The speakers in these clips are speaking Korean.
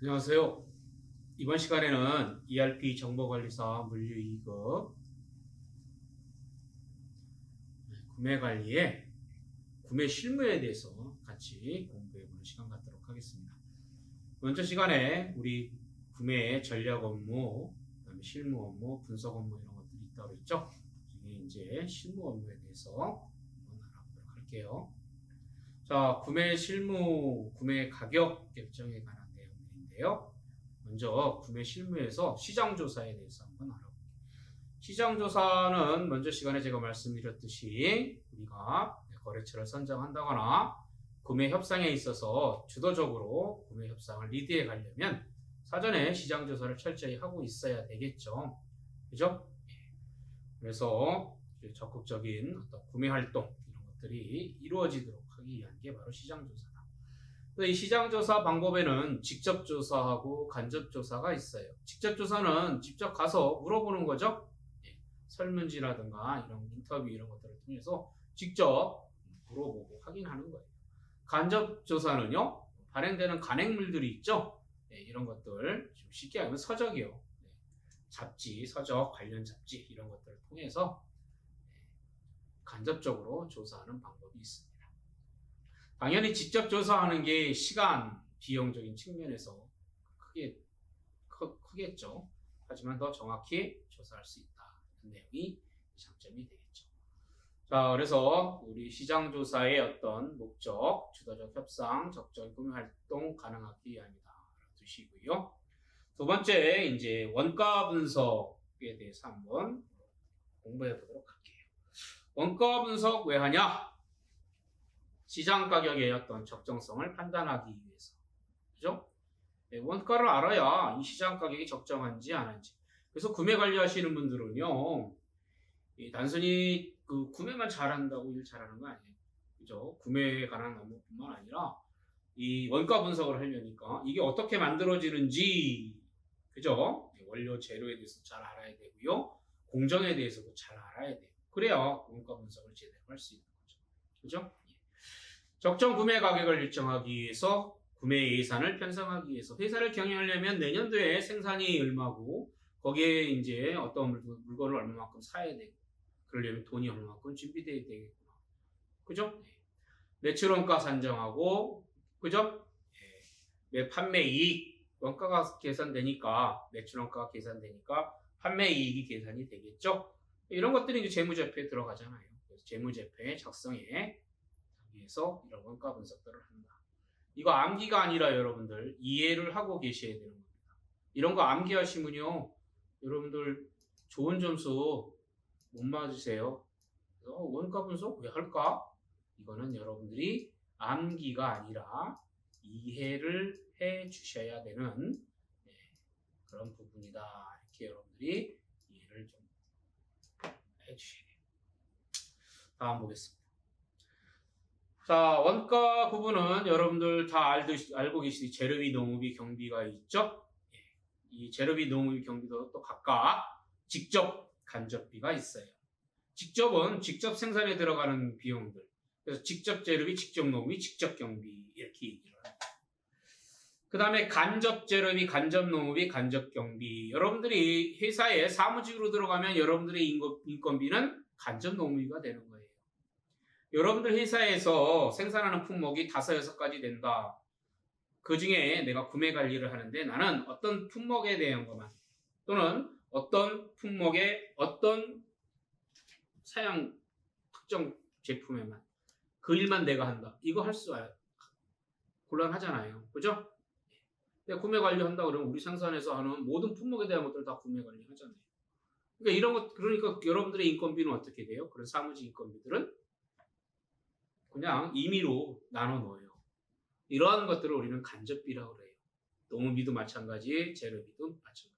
안녕하세요. 이번 시간에는 ERP 정보관리사 물류 2급 구매 관리의 구매 실무에 대해서 같이 공부해 보는 시간 갖도록 하겠습니다. 먼저 시간에 우리 구매 전략 업무, 그다음에 실무 업무, 분석 업무 이런 것들이 있다고 했죠. 이게 이제 실무 업무에 대해서 한번 알아보도록 할게요. 자, 구매 실무, 구매 가격 결정에 관한 내용들인데요. 먼저 구매 실무에서 시장 조사에 대해서 한번 알아볼게요. 시장 조사는 먼저 시간에 제가 말씀드렸듯이 우리가 거래처를 선정한다거나 구매 협상에 있어서 주도적으로 구매 협상을 리드해 가려면 사전에 시장 조사를 철저히 하고 있어야 되겠죠. 그죠? 그래서 적극적인 어떤 구매 활동 이런 것들이 이루어지도록 하기 위한 게 바로 시장 조사다. 이 시장 조사 방법에는 직접 조사하고 간접 조사가 있어요. 직접 조사는 직접 가서 물어보는 거죠. 예, 설문지라든가 이런 인터뷰 이런 것들을 통해서 직접 물어보고 확인하는 거예요. 간접 조사는요, 발행되는 간행물들이 있죠. 예, 이런 것들 좀 쉽게 하면 서적이요. 예, 잡지, 서적, 관련 잡지 이런 것들을 통해서 예, 간접적으로 조사하는 방법이 있습니다. 당연히 직접 조사하는 게 시간, 비용적인 측면에서 크게 크, 크겠죠. 하지만 더 정확히 조사할 수 있다. 는 내용이 장점이 되겠죠. 자, 그래서 우리 시장 조사의 어떤 목적, 주도적 협상, 적정 구매 활동 가능하기 위함이다. 두시고요. 두 번째, 이제 원가 분석에 대해서 한번 공부해 보도록 할게요. 원가 분석 왜 하냐? 시장 가격의 어떤 적정성을 판단하기 위해서. 그죠? 네, 원가를 알아야 이 시장 가격이 적정한지 아닌지. 그래서 구매 관리하시는 분들은요, 단순히 그 구매만 잘한다고 일 잘하는 거 아니에요. 그죠? 구매에 관한 업무뿐만 아니라 이 원가 분석을 하려니까 이게 어떻게 만들어지는지, 그죠? 원료 재료에 대해서 잘 알아야 되고요. 공정에 대해서도 잘 알아야 돼요. 그래야 원가 분석을 제대로 할 수 있는 거죠. 그죠? 적정 구매 가격을 일정하기 위해서 구매 예산을 편성하기 위해서 회사를 경영하려면 내년도에 생산이 얼마고 거기에 이제 어떤 물건을 얼마만큼 사야 되고 그러려면 돈이 얼마만큼 준비되어야 되겠구나. 그죠? 매출 원가 산정하고 그죠? 매 판매 이익 원가가 계산되니까 매출 원가가 계산되니까 판매 이익이 계산이 되겠죠? 이런 것들이 이제 재무제표에 들어가잖아요. 그래서 재무제표의 작성에 위해서 이런 원가 분석들을 한다. 이거 암기가 아니라 여러분들 이해를 하고 계셔야 되는 겁니다. 이런 거 암기하시면요, 여러분들 좋은 점수 못 맞으세요. 원가 분석 왜 할까? 이거는 여러분들이 암기가 아니라 이해를 해 주셔야 되는 네, 그런 부분이다. 이렇게 여러분들이 이해를 좀 해 주셔야. 다음 보겠습니다. 자, 원가 부분은 여러분들 다 알듯이, 알고 계시듯이 재료비, 농업비, 경비가 있죠? 예, 이 재료비, 농업비, 경비도 또 각각 직접 간접비가 있어요. 직접은 직접 생산에 들어가는 비용들. 그래서 직접 재료비, 직접 농업비, 직접 경비 이렇게 얘기를 합니다. 그 다음에 간접 재료비, 간접 농업비, 간접 경비. 여러분들이 회사에 사무직으로 들어가면 여러분들의 인건비는 간접 농업비가 되는 거예요. 여러분들 회사에서 생산하는 품목이 다섯 여섯 가지 된다. 그 중에 내가 구매 관리를 하는데 나는 어떤 품목에 대한 것만 또는 어떤 품목의 어떤 사양 특정 제품에만 그 일만 내가 한다. 이거 할 수 곤란하잖아요. 그죠? 내가 구매 관리한다 그러면 우리 생산에서 하는 모든 품목에 대한 것들 다 구매 관리하잖아요. 그러니까 이런 것 그러니까 여러분들의 인건비는 어떻게 돼요? 그런 사무직 인건비들은 그냥 임의로 나눠 놓아요. 이러한 것들을 우리는 간접비라고 그래요. 농업비도 마찬가지, 재료비도 마찬가지.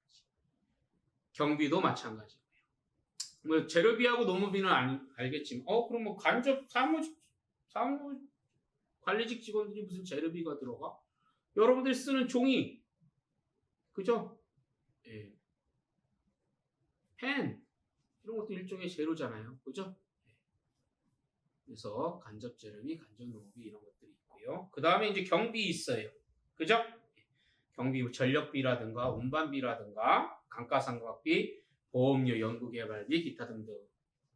경비도 마찬가지고요. 뭐 재료비하고 농업비는 알, 알겠지만, 어 그럼 뭐 간접 사무 사무 관리직 직원들이 무슨 재료비가 들어가? 여러분들이 쓰는 종이 그죠? 예. 펜 이런 것도 일종의 재료잖아요. 그죠? 예. 그래서 간접 재료비, 간접 농업비 이런 것들이 있고요. 그 다음에 이제 경비 있어요. 그죠? 예. 경비 뭐 전력비라든가 운반비라든가 감가상각비, 보험료, 연구개발비, 기타 등등.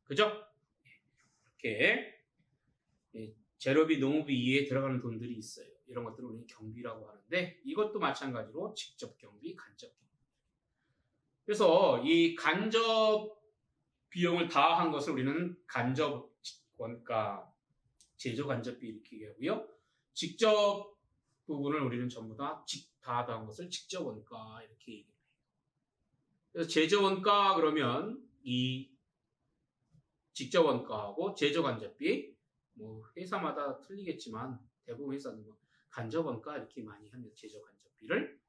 그죠? 이렇게 예, 재료비, 농업비 이에 들어가는 돈들이 있어요. 이런 것들을 우리는 경비라고 하는데 이것도 마찬가지로 직접 경비, 간접 경비. 그래서 이 간접 비용을 다 한 것을 우리는 간접 원가, 제조 간접비 이렇게 얘기하고요. 직접 부분을 우리는 전부 다 다 한 것을 직접 원가 이렇게 얘기해요. 그래서 제조 원가 그러면 이 직접 원가하고 제조 간접비 뭐 회사마다 틀리겠지만 대부분 회사는 뭐 간접 원가 이렇게 많이 합니다. 제조 간접비를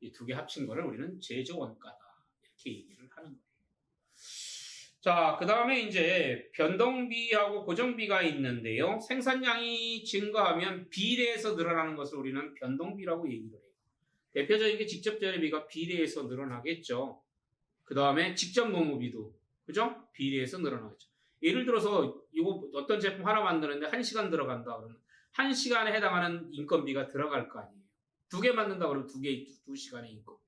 이 두 개 합친 거를 우리는 제조 원가다 이렇게 얘기를 하는 거예요. 자, 그 다음에 이제 변동비하고 고정비가 있는데요. 생산량이 증가하면 비례해서 늘어나는 것을 우리는 변동비라고 얘기를 해요. 대표적인 게 직접 재료비가 비례해서 늘어나겠죠. 그 다음에 직접 농업비도 그죠? 비례해서 늘어나겠죠. 예를 들어서 이거 어떤 제품 하나 만드는데 한 시간 들어간다 그러면 한 시간에 해당하는 인건비가 들어갈 거 아니에요. 두 개 만든다 그러면 두 개, 두, 두 시간의 인건비.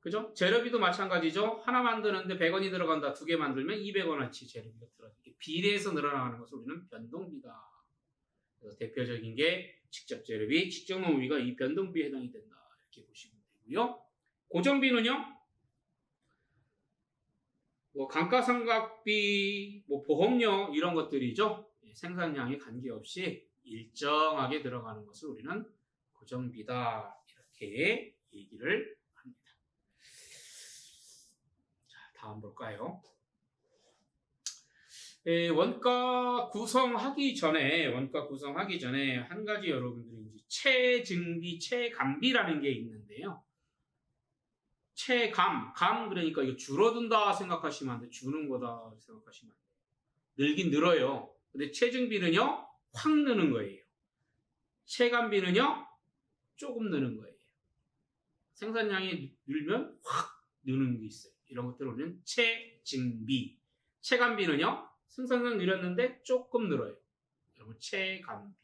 그죠? 재료비도 마찬가지죠. 하나 만드는데 100원이 들어간다. 두 개 만들면 200원어치 재료비가 들어가요. 비례해서 늘어나는 것을 우리는 변동비다. 그래서 대표적인 게 직접 재료비, 직접 농비가 이 변동비에 해당이 된다. 이렇게 보시면 되고요. 고정비는요. 뭐 감가상각비, 뭐 보험료 이런 것들이죠. 예, 생산량에 관계없이 일정하게 들어가는 것을 우리는 고정비다. 이렇게 얘기를 합니다. 자, 다음 볼까요? 예, 원가 구성하기 전에 원가 구성하기 전에 한 가지 여러분들이 이제 체증비, 체감비라는 게 있는데요. 체감, 감 그러니까 이거 줄어든다 생각하시면 안 돼. 주는 거다 생각하시면 안 돼. 늘긴 늘어요. 근데 체증비는요 확 느는 거예요. 체감비는요 조금 느는 거예요. 생산량이 늘면 확 느는 게 있어요. 이런 것들을 우리는 체증비. 체감비는요 생산량 늘었는데 조금 늘어요. 여러분 체감비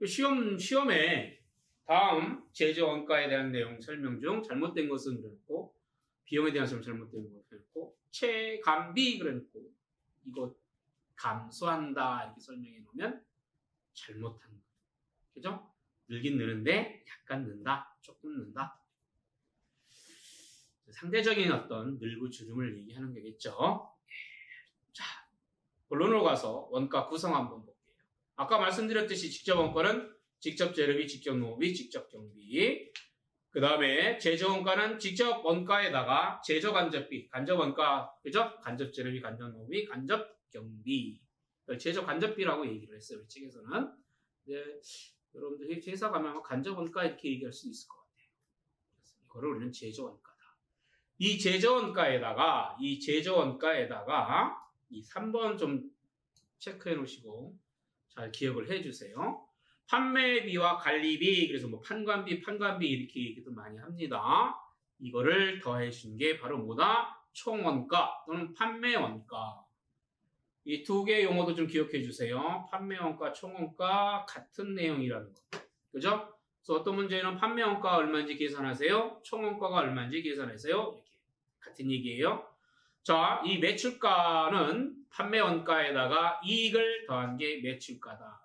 이렇게. 시험 시험에 다음 제조 원가에 대한 내용 설명 중 잘못된 것은 그랬고 비용에 대한 설명 잘못된 것은 그랬고 체감비 그랬고 이거 감소한다 이렇게 설명해 놓으면 잘못한 거 그죠? 늘긴 느는데 약간 는다 조금 는다 상대적인 어떤 늘고 주름을 얘기하는 거겠죠 자 본론으로 가서 원가 구성 한번 볼게요 아까 말씀드렸듯이 직접 원가는 직접 재료비, 직접 농업비, 직접 경비. 그 다음에 제조 원가는 직접 원가에다가 제조 간접비, 간접 원가, 그죠? 간접 재료비, 간접 농업비, 간접 경비. 제조 간접비라고 얘기를 했어요. 우리 측에서는. 이제 여러분들 회사 가면 간접 원가 이렇게 얘기할 수 있을 것 같아요. 이거를 우리는 제조 원가다. 이 제조 원가에다가, 이 제조 원가에다가 이 3번 좀 체크해 놓으시고 잘 기억을 해 주세요. 판매비와 관리비, 그래서 뭐 판관비, 판관비 이렇게 얘기도 많이 합니다. 이거를 더해 준 게 바로 뭐다? 총원가 또는 판매원가. 이 두개 용어도 좀 기억해 주세요. 판매원가, 총원가 같은 내용이라는 거. 그죠? 그래서 어떤 문제는 판매원가가 얼마인지 계산하세요. 총원가가 얼마인지 계산하세요. 이렇게 같은 얘기예요. 자, 이 매출가는 판매 원가에다가 이익을 더한 게 매출가다.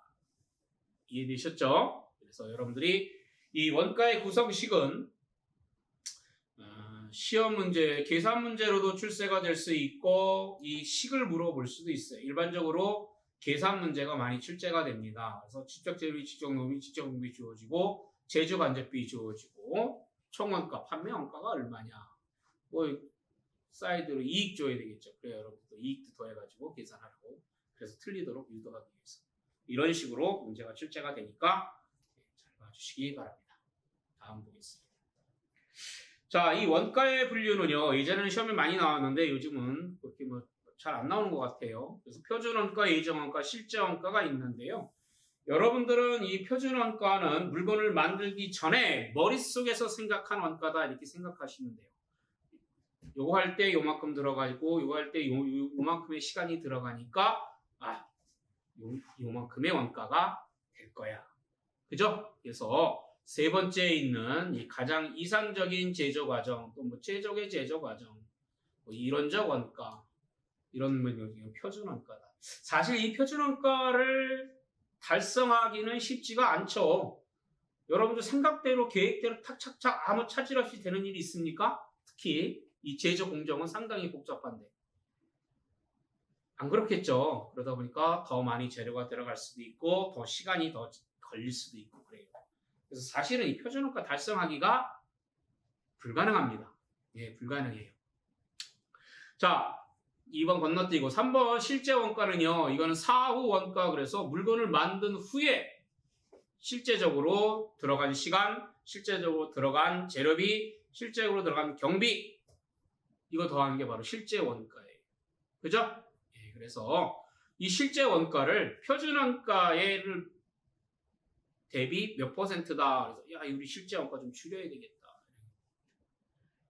이해되셨죠? 그래서 여러분들이 이 원가의 구성식은 어, 시험 문제, 계산 문제로도 출제가 될 수 있고 이 식을 물어볼 수도 있어요. 일반적으로 계산 문제가 많이 출제가 됩니다. 그래서 직접 재비, 직접 노비, 직접 공비 주어지고 제조 간접비 주어지고 총원가, 판매 원가가 얼마냐? 뭐 사이드로 이익 줘야 되겠죠. 그래야 여러분도 이익도 더해가지고 계산하라고. 그래서 틀리도록 유도하기 위해서. 이런 식으로 문제가 출제가 되니까 잘 봐주시기 바랍니다. 다음 보겠습니다. 자, 이 원가의 분류는요, 예전에는 시험에 많이 나왔는데 요즘은 그렇게 뭐 잘 안 나오는 것 같아요. 그래서 표준 원가, 예정 원가, 실제 원가가 있는데요. 여러분들은 이 표준 원가는 물건을 만들기 전에 머릿속에서 생각한 원가다 이렇게 생각하시면 돼요. 요거 할 때 요만큼 들어가고 요거 할때 요, 요, 요만큼의 시간이 들어가니까 아 요, 요만큼의 원가가 될 거야. 그죠? 그래서 세 번째에 있는 이 가장 이상적인 제조 과정 또 뭐 최적의 제조 과정 뭐 이론적 원가 이런 뭐 이런 표준 원가다. 사실 이 표준 원가를 달성하기는 쉽지가 않죠. 여러분들 생각대로 계획대로 탁착착 아무 차질 없이 되는 일이 있습니까? 특히 이 제조 공정은 상당히 복잡한데 안 그렇겠죠. 그러다 보니까 더 많이 재료가 들어갈 수도 있고 더 시간이 더 걸릴 수도 있고 그래요. 그래서 사실은 이 표준원가 달성하기가 불가능합니다. 예, 불가능해요. 자, 2번 건너뛰고 3번 실제 원가는요. 이거는 사후 원가 그래서 물건을 만든 후에 실제적으로 들어간 시간, 실제적으로 들어간 재료비, 실제적으로 들어간 경비 이거 더하는 게 바로 실제 원가예요. 그죠? 예, 그래서 이 실제 원가를 표준 원가를 대비 몇 퍼센트다. 그래서 야, 우리 실제 원가 좀 줄여야 되겠다.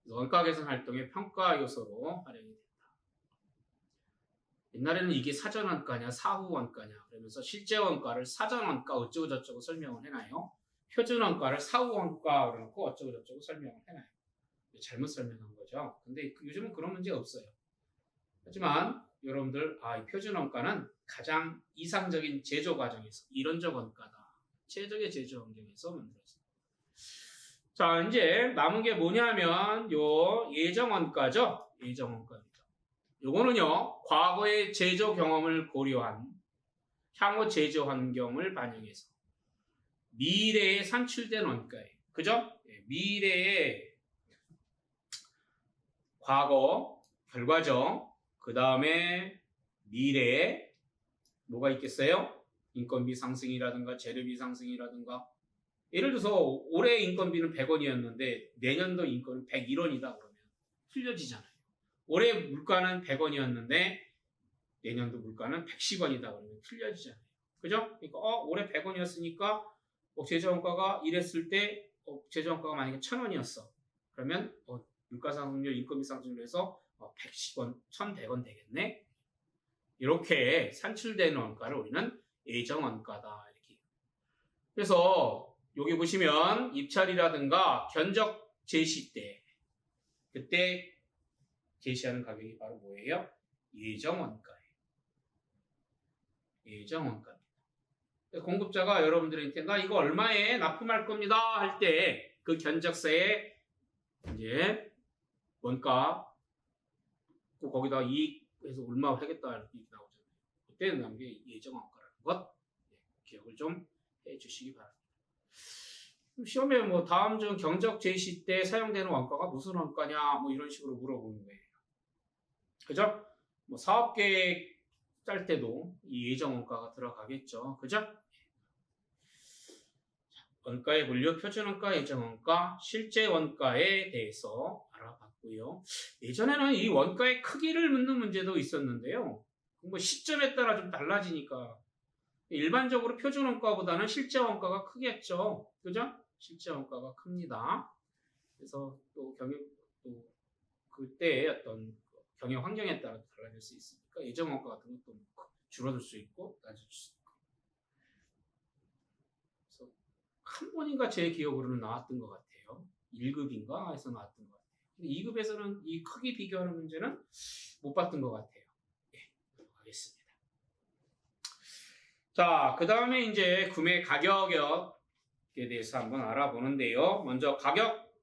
원가 개선 활동의 평가 요소로 활용이 된다. 옛날에는 이게 사전 원가냐 사후 원가냐 그러면서 실제 원가를 사전 원가 어쩌고 저쩌고 설명을 해놔요. 표준 원가를 사후 원가 그러놓고 어쩌고 저쩌고 설명을 해놔요. 잘못 설명한 거죠. 근데 그- 요즘은 그런 문제 없어요. 하지만 여러분들 아, 이 표준 원가는 가장 이상적인 제조 과정에서 이론적 원가다. 최적의 제조 환경에서 만들었습니다. 자, 이제 남은 게 뭐냐면 요 예정 원가죠. 예정 원가입니다. 요거는요. 과거의 제조 경험을 고려한 향후 제조 환경을 반영해서 미래에 산출된 원가예요. 그죠? 예, 미래의 과거, 결과적, 그 다음에 미래에 뭐가 있겠어요? 인건비 상승이라든가 재료비 상승이라든가 예를 들어서 올해 인건비는 100원이었는데 내년도 인건은 101원이다 그러면 틀려지잖아요. 올해 물가는 100원이었는데 내년도 물가는 110원이다 그러면 틀려지잖아요. 그죠? 그러니까 어, 올해 100원이었으니까 어, 제조원가가 이랬을 때 어, 제조원가가 만약에 1000원이었어. 그러면 어, 물가 상승률, 인건비 상승률 해서 어, 110원, 1100원 되겠네. 이렇게 산출되는 원가를 우리는 예정 원가다 이렇게. 그래서 여기 보시면 입찰이라든가 견적 제시 때 그때 제시하는 가격이 바로 뭐예요? 예정 원가예요. 예정 원가입니다. 공급자가 여러분들한테 나 이거 얼마에 납품할 겁니다 할 때 그 견적서에 이제 원가 또 거기다 이익해서 얼마 하겠다 이렇게 나오잖아요. 그때는 나온 게 예정 원가라는 것 네, 기억을 좀 해주시기 바랍니다. 시험에 뭐 다음 중 경적 제시 때 사용되는 원가가 무슨 원가냐 뭐 이런 식으로 물어보는 거예요. 그죠? 뭐 사업 계획 짤 때도 이 예정 원가가 들어가겠죠. 그죠? 원가의 분류, 표준 원가, 예정 원가, 실제 원가에 대해서 알아봤 고요. 예전에는 이 원가의 크기를 묻는 문제도 있었는데요. 뭐 시점에 따라 좀 달라지니까 일반적으로 표준 원가보다는 실제 원가가 크겠죠. 그죠? 실제 원가가 큽니다. 그래서 또 경영 또 그때의 어떤 경영 환경에 따라 달라질 수 있으니까 예정 원가 같은 것도 뭐 줄어들 수 있고 낮아질 수 있고. 그래서 한 번인가 제 기억으로는 나왔던 것 같아요. 1급인가 해서 나왔던 것 같아요. 근데 2급에서는 이 크기 비교하는 문제는 못 봤던 것 같아요. 예, 넘어가겠습니다. 자, 그 다음에 이제 구매 가격에 대해서 한번 알아보는데요. 먼저 가격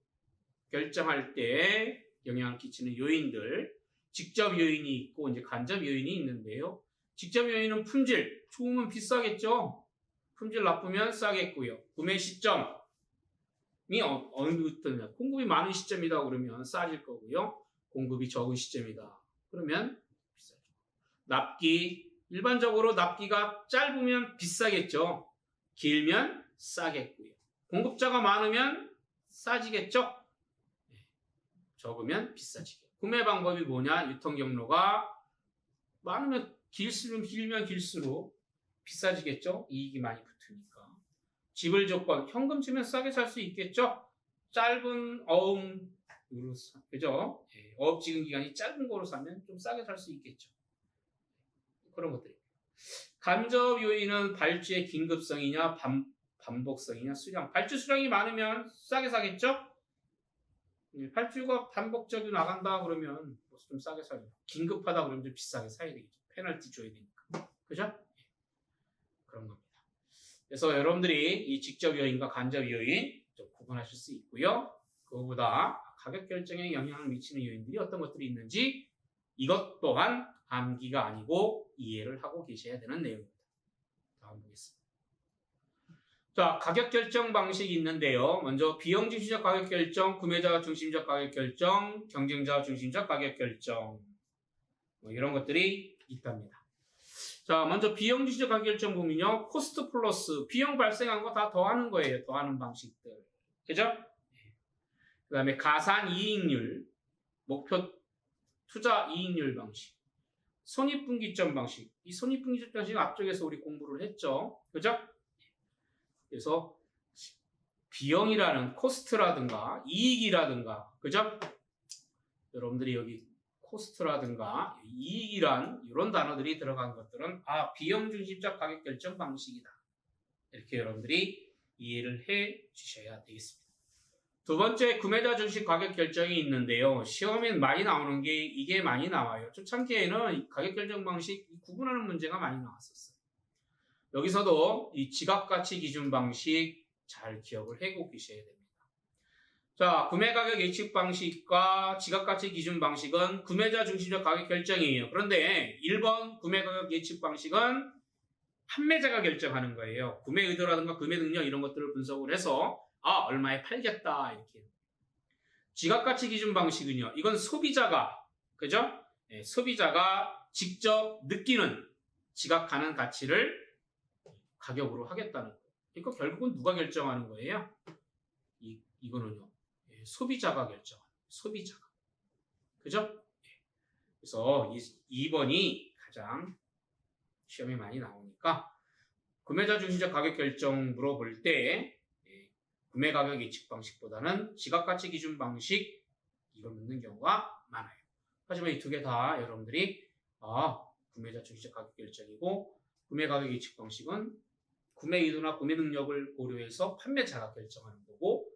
결정할 때 영향을 끼치는 요인들, 직접 요인이 있고 이제 간접 요인이 있는데요. 직접 요인은 품질, 좋으면 비싸겠죠. 품질 나쁘면 싸겠고요. 구매 시점 이 어, 어느 때냐 공급이 많은 시점이다 그러면 싸질 거고요. 공급이 적은 시점이다 그러면 비싸죠. 납기 일반적으로 납기가 짧으면 비싸겠죠. 길면 싸겠고요. 공급자가 많으면 싸지겠죠. 네. 적으면 비싸지겠죠. 구매 방법이 뭐냐? 유통 경로가 많으면 길수록 길면 길수록 비싸지겠죠? 이익이 많이 붙으니까. 지불 조건, 현금 주면 싸게 살 수 있겠죠? 짧은 어음으로, 사- 그죠? 예, 어업 지급 기간이 짧은 거로 사면 좀 싸게 살 수 있겠죠. 그런 것들이. 간접 요인은 발주의 긴급성이냐, 반, 반복성이냐, 수량. 발주 수량이 많으면 싸게 사겠죠? 예, 발주가 반복적으로 나간다 그러면 뭐좀 싸게 사죠. 긴급하다 그러면 좀 비싸게 사야 되겠죠. 페널티 줘야 되니까. 그죠? 그래서 여러분들이 이 직접 요인과 간접 요인 좀 구분하실 수 있고요. 그거보다 가격 결정에 영향을 미치는 요인들이 어떤 것들이 있는지 이것 또한 암기가 아니고 이해를 하고 계셔야 되는 내용입니다. 다음 보겠습니다. 자, 가격 결정 방식이 있는데요. 먼저 비용 중심적 가격 결정, 구매자 중심적 가격 결정, 경쟁자 중심적 가격 결정. 뭐 이런 것들이 있답니다. 자, 먼저 중심적 가격 결정 보면요. 코스트 플러스 비용 발생한 거 다 더하는 거예요. 더하는 방식들. 그죠? 그 다음에 가산 이익률, 목표 투자 이익률 방식, 손익분기점 방식. 이 손익분기점 방식 앞쪽에서 우리 공부를 했죠. 그죠? 그래서 비용이라는 코스트라든가 이익이라든가 그죠? 여러분들이 여기 코스트라든가 이익이란 이런 단어들이 들어간 것들은 아 비용 중심적 가격 결정 방식이다. 이렇게 여러분들이 이해를 해 주셔야 되겠습니다. 두 번째 구매자 중심 가격 결정이 있는데요. 시험에 많이 나오는 게 이게 많이 나와요. 초창기에는 이 가격 결정 방식 구분하는 문제가 많이 나왔었어요. 여기서도 이 지갑 가치 기준 방식 잘 기억을 해고 계셔야 됩니다. 자, 구매 가격 예측 방식과 지갑가치 기준 방식은 구매자 중심적 가격 결정이에요. 그런데 1번 구매 가격 예측 방식은 판매자가 결정하는 거예요. 구매 의도라든가 구매 능력 이런 것들을 분석을 해서 아, 얼마에 팔겠다 이렇게. 지갑가치 기준 방식은요. 이건 소비자가 그죠? 네, 소비자가 직접 느끼는 지각하는 가치를 가격으로 하겠다는 거. 그러니까 결국은 누가 결정하는 거예요? 이, 이거는요. 예, 소비자가 결정하는. 소비자가. 그죠? 예. 그래서 이, 2번이 가장 시험에 많이 나오니까 구매자 중심적 가격 결정 물어볼 때 예, 구매 가격 예측 방식보다는 지갑가치 기준 방식 이걸 묻는 경우가 많아요. 하지만 이 두 개 다 여러분들이 아 구매자 중심적 가격 결정이고 구매 가격 예측 방식은 구매 의도나 구매 능력을 고려해서 판매자가 결정하는 거고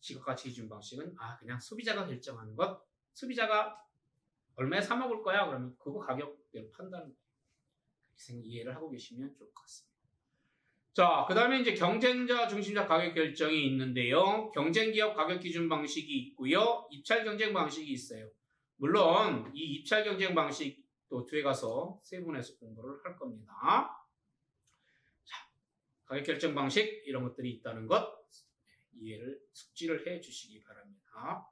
지급가치 기준 방식은 아 그냥 소비자가 결정하는 것 소비자가 얼마에 사 먹을 거야 그러면 그거 가격대로 거예요. 그렇게 생- 이해를 하고 계시면 좋을 것 같습니다. 자, 그 다음에 이제 경쟁자 중심적 가격 결정이 있는데요. 경쟁 기업 가격 기준 방식이 있고요. 입찰 경쟁 방식이 있어요. 물론 이 입찰 경쟁 방식도 뒤에 가서 세분해서 공부를 할 겁니다. 가격 결정 방식 이런 것들이 있다는 것 이해를 숙지를 해 주시기 바랍니다.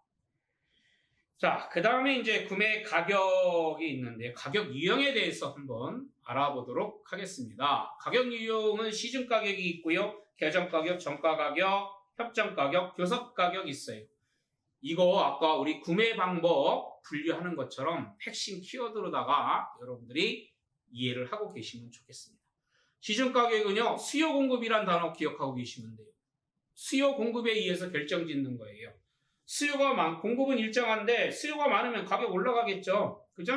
자, 그 다음에 이제 구매 가격이 있는데 가격 유형에 대해서 한번 알아보도록 하겠습니다. 가격 유형은 시중 가격이 있고요. 개정 가격, 정가 가격, 협정 가격, 교섭 가격 있어요. 이거 아까 우리 구매 방법 분류하는 것처럼 핵심 키워드로다가 여러분들이 이해를 하고 계시면 좋겠습니다. 시중 가격은요, 수요 공급이란 단어 기억하고 계시면 돼요. 수요 공급에 의해서 결정 짓는 거예요. 수요가 많, 공급은 일정한데 수요가 많으면 가격 올라가겠죠. 그죠?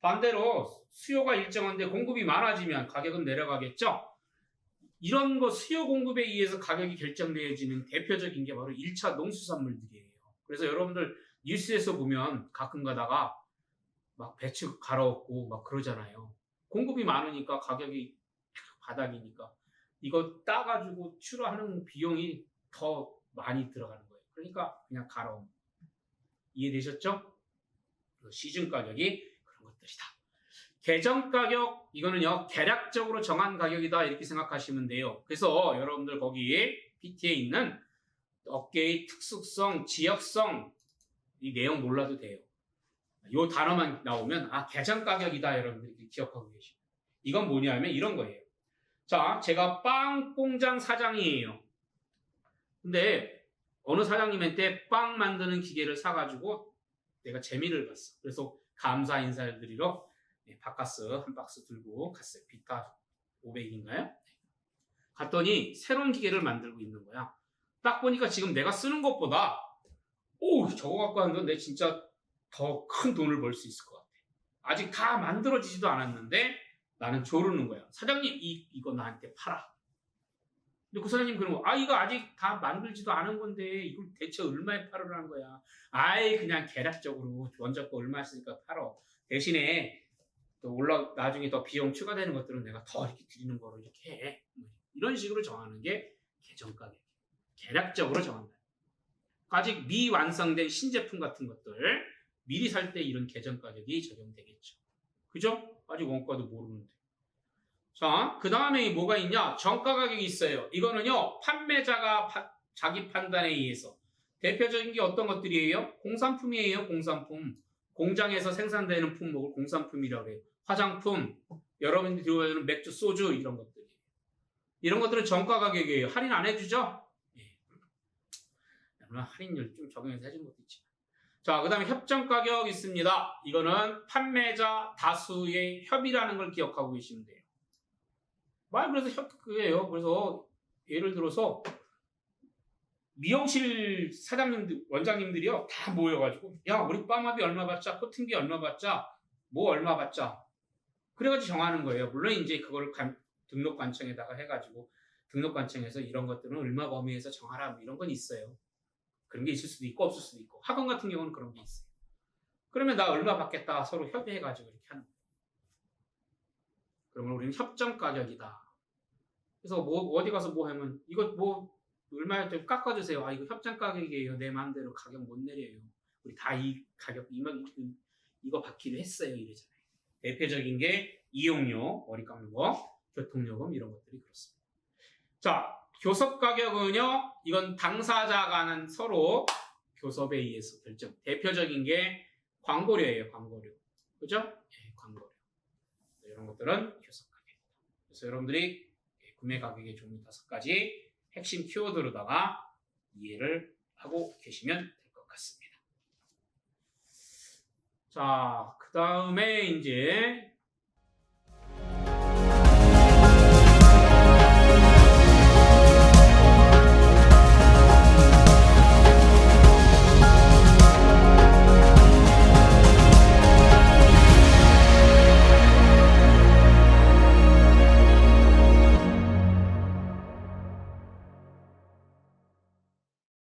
반대로 수요가 일정한데 공급이 많아지면 가격은 내려가겠죠. 이런 거 수요 공급에 의해서 가격이 결정되어지는 대표적인 게 바로 1차 농수산물들이에요. 그래서 여러분들 뉴스에서 보면 가끔 가다가 막 배추 갈아엎고 막 그러잖아요. 공급이 많으니까 가격이 바닥이니까 이거 따가지고 추로하는 비용이 더 많이 들어가는 거예요. 그러니까 그냥 갈아옴. 이해되셨죠? 그 시중 가격이 그런 것들이다. 개정 가격 이거는요 계략적으로 정한 가격이다 이렇게 생각하시면 돼요. 그래서 여러분들 거기 PT에 있는 업계의 특수성, 지역성 이 내용 몰라도 돼요. 이 단어만 나오면 아 개정 가격이다 여러분들이 기억하고 계시고 이건 뭐냐면 이런 거예요. 자, 제가 빵 공장 사장이에요. 근데 어느 사장님한테 빵 만드는 기계를 사가지고 내가 재미를 봤어. 그래서 감사 인사를 드리러 네, 바카스 한 박스 들고 갔어요. 비타 500인가요? 갔더니 새로운 기계를 만들고 있는 거야. 딱 보니까 지금 내가 쓰는 것보다 오 저거 갖고 하면 내 진짜 더 큰 돈을 벌 수 있을 것 같아. 아직 다 만들어지지도 않았는데 나는 조르는 거야. 사장님 이 이거 나한테 팔아. 근데 그 사장님 그런 거, 아 이거 아직 다 만들지도 않은 건데 이걸 대체 얼마에 팔으라는 거야. 아이 그냥 계략적으로 원자 거 얼마 했으니까 팔어. 대신에 또 올라 나중에 더 비용 추가되는 것들은 내가 더 이렇게 드리는 거로 이렇게 해. 뭐 이런 식으로 정하는 게 계정 가격. 계략적으로 정한다. 아직 미완성된 신제품 같은 것들 미리 살 때 이런 계정 가격이 적용되겠죠. 그죠? 아직 원가도 모르는데. 자, 그 다음에 뭐가 있냐? 정가 가격이 있어요. 이거는요, 판매자가 파- 자기 판단에 의해서 대표적인 게 어떤 것들이에요? 공산품이에요, 공산품. 공장에서 생산되는 품목을 공산품이라고 해요. 화장품, 여러분들이 들어오는 맥주, 소주 이런 것들이. 이런 것들은 정가 가격이에요. 할인 안 해주죠? 예. 물론 할인율 좀 적용해서 해주는 것도 있지만. 자, 그 다음에 협정 가격 있습니다. 이거는 판매자 다수의 협의라는 걸 기억하고 계시면 돼요. 말 그래서 협, 그게요. 그래서 예를 들어서 미용실 사장님들, 원장님들이요. 다 모여가지고, 야, 우리 빠마비 얼마 받자, 코팅비 얼마 받자, 뭐 얼마 받자. 그래가지고 정하는 거예요. 물론 이제 그걸 관- 등록 관청에다가 해가지고, 등록 관청에서 이런 것들은 얼마 범위에서 정하라, 뭐 이런 건 있어요. 그런 게 있을 수도 있고, 없을 수도 있고. 학원 같은 경우는 그런 게 있어요. 그러면 나 얼마 받겠다 서로 협의해가지고 이렇게 하는 거예요. 그러면 우리는 협정 가격이다. 그래서 뭐 어디 가서 뭐 하면 이거 뭐 얼마에 좀 깎아주세요. 아 이거 협정 가격이에요. 내 마음대로 가격 못 내려요. 우리 다 이 가격 이만 이거 받기로 했어요. 이러잖아요. 대표적인 게 이용료, 머리 깎는 거, 교통요금 이런 것들이 그렇습니다. 자, 교섭 가격은요. 이건 당사자 간은 서로 교섭에 의해서 결정. 대표적인 게 광고료예요. 광고료. 그죠? 예, 광고료. 이런 것들은 교섭 가격입니다. 그래서 여러분들이 구매 가격의 종류 다섯 가지 핵심 키워드로다가 이해를 하고 계시면 될 것 같습니다. 자, 그 다음에 이제